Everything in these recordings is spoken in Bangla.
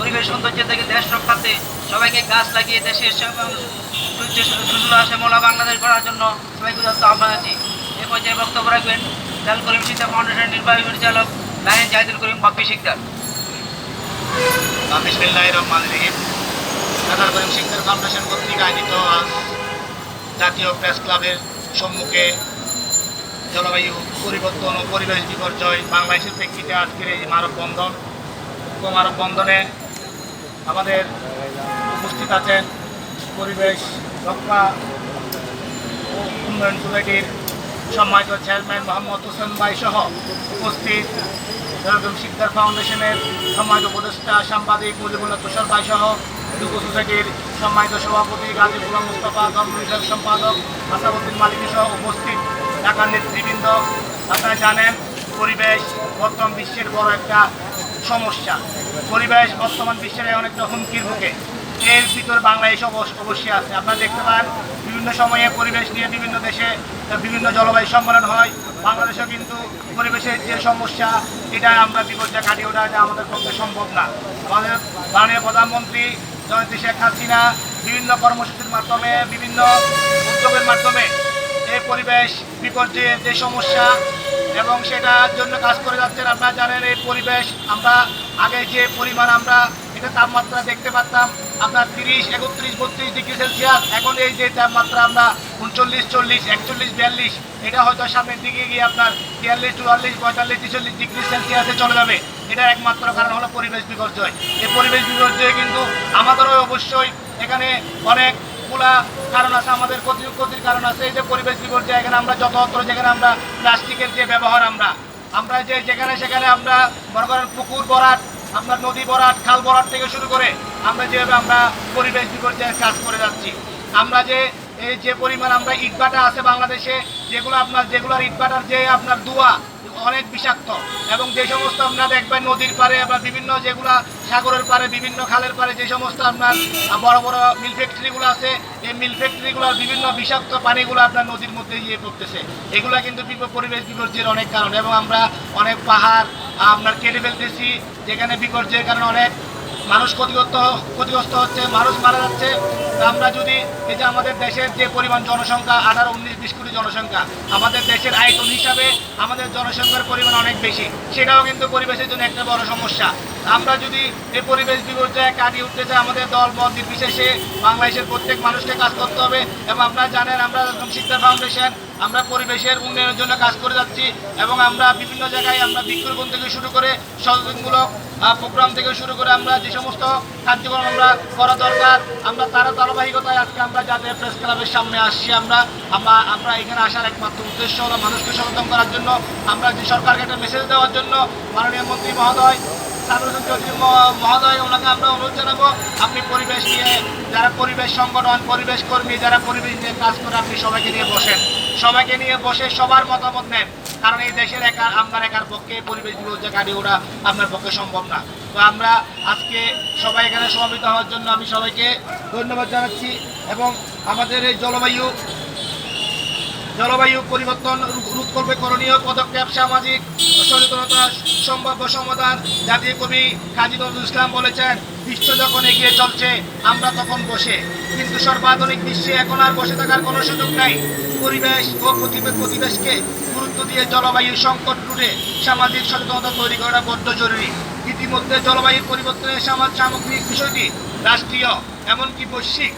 পরিবেশ সৌন্দর্য থেকে দেশ রক্ষাতে সবাইকে গাছ লাগিয়ে দেশের সূর্য সুজলা শ্যামলা বাংলাদেশ গড়ার জন্য। সবাইকে উদাত্ত আহ্বান আছি। এ পর্যায়ে বক্তব্য রাখবেন জাল করিম সিদ্ধা ফাউন্ডেশনের নির্বাহী পরিচালক লাইন জাহিদুল করিম বাপ্পি শিকদার। করিম ফাউন্ডেশন কর্তৃক আয়োজিত জাতীয় প্রেস ক্লাবের সম্মুখে জলবায়ু পরিবর্তন ও পরিবেশ বিপর্যয় বাংলাদেশের প্রেক্ষিতে আজকের এই মানববন্ধন উক্ত মানববন্ধনে আমাদের উপস্থিত আছেন পরিবেশ, রক্ষা উন্নয়ন সোসাইটির সম্মানিত চেয়ারম্যান মোহাম্মদ হোসেন ভাই সহ উপস্থিত জনগণ শিকদার ফাউন্ডেশনের সম্মানিত উপদেষ্টা সাংবাদিক মুজিবুল্লাহ তুষার ভাই সহ যুব সোসাইটির সম্মানিত সভাপতি গাজী গুলাম মুস্তফা গভর্নমেন্ট সম্পাদক আসাদুদ্দিন মালিক সহ উপস্থিত ঢাকার নেতৃবৃন্দ। আপনারা জানেন, পরিবেশ বর্তমান বিশ্বের বড় একটা সমস্যা। পরিবেশ, বর্তমান বিশ্বের অনেকটা হুমকির মুখে এর ভিতর বাংলাদেশ অবশ্য- অবশ্যই আছে। আপনারা দেখতে পান, বিভিন্ন সময়ে পরিবেশ নিয়ে বিভিন্ন দেশে বিভিন্ন জলবায়ু সম্মেলন হয়। বাংলাদেশেও কিন্তু পরিবেশের যে সমস্যা, এটা আমরা বিপর্যয় কাটিয়ে ওঠা এটা আমাদের পক্ষে সম্ভব না। আমাদের মাননীয় প্রধানমন্ত্রী জয়ন্তী শেখ হাসিনা বিভিন্ন কর্মসূচির মাধ্যমে, বিভিন্ন উদ্যোগের মাধ্যমে এই পরিবেশ বিপর্যয়ের যে সমস্যা এবং সেটার জন্য কাজ করে যাচ্ছেন, আপনারা জানেন এই পরিবেশ আমরা আগে যে পরিমাণ আমরা এটা তাপমাত্রা দেখতে পারতাম, আপনার তিরিশ, একত্রিশ, বত্রিশ ডিগ্রি সেলসিয়াস। এখন এই যে তাপমাত্রা আমরা উনচল্লিশ, চল্লিশ, একচল্লিশ, বিয়াল্লিশ, এটা হয়তো সামনের দিকে গিয়ে আপনার বিয়াল্লিশ, চুয়াল্লিশ, পঁয়তাল্লিশ, ছেচল্লিশ ডিগ্রি সেলসিয়াসে চলে যাবে। এটা একমাত্র কারণ হলো পরিবেশ বিপর্যয়। এই পরিবেশ বিপর্যয় কিন্তু আমাদেরও অবশ্যই এখানে অনেকগুলা কারণ আছে, আমাদের ক্ষতি ক্ষতির কারণ আছে। এই যে পরিবেশ বিপর্যয় এখানে আমরা যতত্র যেখানে আমরা প্লাস্টিকের যে ব্যবহার আমরা আমরা যে যেখানে সেখানে আমরা মনে করেন পুকুর ভরাট আপনার নদী ভরাট খাল ভরাট থেকে শুরু করে আমরা যেভাবে আমরা পরিবেশ বিপর্যয়ের কাজ করে যাচ্ছি। আমরা যে, এই যে পরিমাণ আমরা ইটভাটা আছে বাংলাদেশে, যেগুলো আপনার, যেগুলোর ইটভাটার যে আপনার দুয়া, অনেক বিষাক্ত। এবং যে সমস্ত আপনার দেখবেন নদীর পারে বা বিভিন্ন যেগুলা সাগরের পারে বিভিন্ন খালের পারে যে সমস্ত আপনার বড় বড় মিল ফ্যাক্টরিগুলো আছে, এই মিল ফ্যাক্টরিগুলোর বিভিন্ন বিষাক্ত পানিগুলো আপনার নদীর মধ্যে গিয়ে পড়তেছে। এগুলো কিন্তু পরিবেশ বিপর্যয়ের অনেক কারণ এবং আমরা অনেক পাহাড় আপনার কেটে ফেলতেছি। যেখানে বিপর্যয়ের কারণে অনেক মানুষ ক্ষতিগ্রস্ত ক্ষতিগ্রস্ত হচ্ছে, মানুষ মারা যাচ্ছে। আমরা যদি এই যে আমাদের দেশের যে পরিমাণ জনসংখ্যা, আঠারো, উনিশ, বিশ কোটি জনসংখ্যা, আমাদের দেশের আয়তন হিসাবে আমাদের জনসংখ্যার পরিমাণ অনেক বেশি। সেটাও কিন্তু পরিবেশের জন্য একটা বড় সমস্যা। আমরা যদি এই পরিবেশ বিপর্যয়ে কাটিয়ে উঠতে চাই, আমাদের দল মত নির্বিশেষে বাংলাদেশের প্রত্যেক মানুষকে কাজ করতে হবে এবং আপনারা জানেন, আমরা শিক্ষা ফাউন্ডেশন, আমরা পরিবেশের উন্নয়নের জন্য কাজ করে যাচ্ছি এবং আমরা বিভিন্ন জায়গায় আমরা বৃক্ষরোপণ থেকে শুরু করে সচেতনমূলক প্রোগ্রাম থেকে শুরু করে আমরা যে সমস্ত কার্যক্রম আমরা করা দরকার, আমরা তারা ধারাবাহিকতায় আজকে আমরা যাদের প্রেস ক্লাবের সামনে আসছি, আমরা আমরা আমরা এখানে আসার একমাত্র উদ্দেশ্য হলো মানুষকে সচেতন করার জন্য, আমরা যে সরকারকে একটা মেসেজ দেওয়ার জন্য মাননীয় মন্ত্রী মহোদয় সাবরুদ্দিন চৌধুরী মহোদয় ওনাকে আমরা অনুরোধ জানাব আপনি পরিবেশ নিয়ে যারা পরিবেশ সংগঠন পরিবেশ কর্মী যারা পরিবেশ নিয়ে কাজ করে আপনি সবাইকে নিয়ে বসেন সবাইকে নিয়ে বসে সবার মতামত নেন কারণ এই দেশের একা আপনার একার পক্ষে পরিবেশ বিপর্যয় কাটিয়ে ওঠা আপনার পক্ষে সম্ভব না তো আমরা আজকে সবাই এখানে সমাবেত হওয়ার জন্য আমি সবাইকে ধন্যবাদ জানাচ্ছি এবং আমাদের এই জলবায়ু জলবায়ু পরিবর্তন রোধ করবে করণীয় পদক্ষেপ সামাজিক সচেতনতা সম্ভাব্য সমাধান জাতীয় কবি কাজী নজরুল ইসলাম বলেছেন বিশ্ব যখন এগিয়ে চলছে, আমরা তখন বসে। কিন্তু সর্বাধুনিক বিশ্বে এখন আর বসে থাকার কোনো সুযোগ নাই। পরিবেশ ও প্রতিবে- প্রতিবেশকে গুরুত্ব দিয়ে জলবায়ু সংকট রুটে সামাজিক সচেতনতা তৈরি করা বড্ড জরুরি। ইতিমধ্যে জলবায়ু পরিবর্তনের সামা- সামগ্রিক বিষয়টি রাষ্ট্রীয়, এমনকি বৈশ্বিক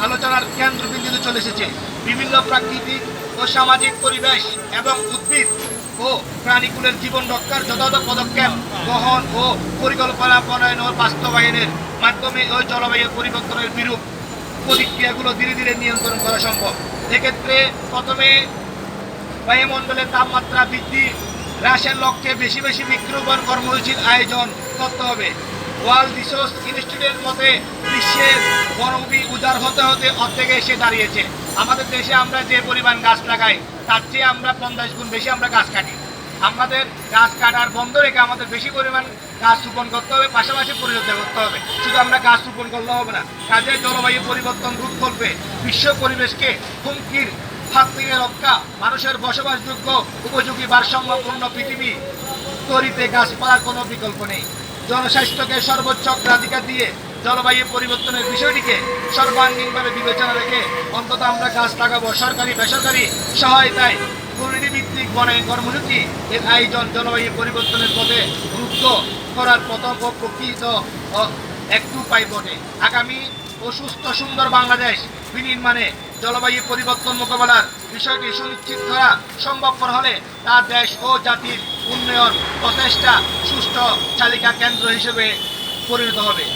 আলোচনার কেন্দ্রবিন্দুতে চলে এসেছে। বিভিন্ন প্রাকৃতিক ও সামাজিক পরিবেশ এবং উদ্ভিদ ও প্রাণীকুলের জীবন রক্ষার যথাযথ পদক্ষেপ গ্রহণ ও পরিকল্পনা প্রণয়ন ও বাস্তবায়নের মাধ্যমে ওই জলবায়ু পরিবর্তনের বিরূপ প্রতিক্রিয়াগুলো ধীরে ধীরে নিয়ন্ত্রণ করা সম্ভব। এক্ষেত্রে প্রথমে বায়ুমণ্ডলের তাপমাত্রা বৃদ্ধি, হ্রাসের লক্ষ্যে বেশি বেশি বৃক্ষরোপণ কর্মসূচির আয়োজন করতে হবে। ওয়ার্ল্ড রিসোর্স ইনস্টিটিউটের মতে বিশ্বের বনভূমি উদার হতে হতে অর্ধেকে এসে দাঁড়িয়েছে। আমাদের দেশে আমরা যে পরিমাণ গাছ লাগাই, তার চেয়ে আমরা পঞ্চাশ গুণ বেশি আমরা গাছ কাটি। আমাদের গাছ কাটার বন্ধ রেখে আমাদের বেশি পরিমাণ গাছ রোপণ করতে হবে, পাশাপাশি পরিচর্যা করতে হবে। শুধু আমরা গাছ রোপণ করলে হবে না, কাজে জলবায়ু পরিবর্তন রোধ করবে বিশ্ব পরিবেশকে হুমকির হাত থেকে রক্ষা, মানুষের বসবাসযোগ্য, উপযোগী ভারসাম্যপূর্ণ পৃথিবী তৈরিতে গাছপালার কোনো বিকল্প নেই। জনস্বাস্থ্যকে সর্বোচ্চ অগ্রাধিকার দিয়ে জলবায়ু পরিবর্তনের বিষয়টিকে সর্বাঙ্গীনভাবে বিবেচনা রেখে অন্তত আমরা গাছ লাগাবো। সরকারি, বেসরকারি সহায়তায় পরিণতি বনায়ন কর্মসূচি এর আয়োজন জলবায়ু পরিবর্তনের পথে গুরুত্ব করার প্রথম প্রকৃত একটু পাই বটে। আগামী ও সুস্থ সুন্দর বাংলাদেশ বিনির্মাণে জলবায়ু পরিবর্তন মোকাবেলার বিষয়টি সুনিশ্চিত করা সম্ভবপর হলে তা দেশ ও জাতির উন্নয়ন প্রচেষ্টা সুস্থ চালিকা কেন্দ্র হিসেবে পরিণত হবে।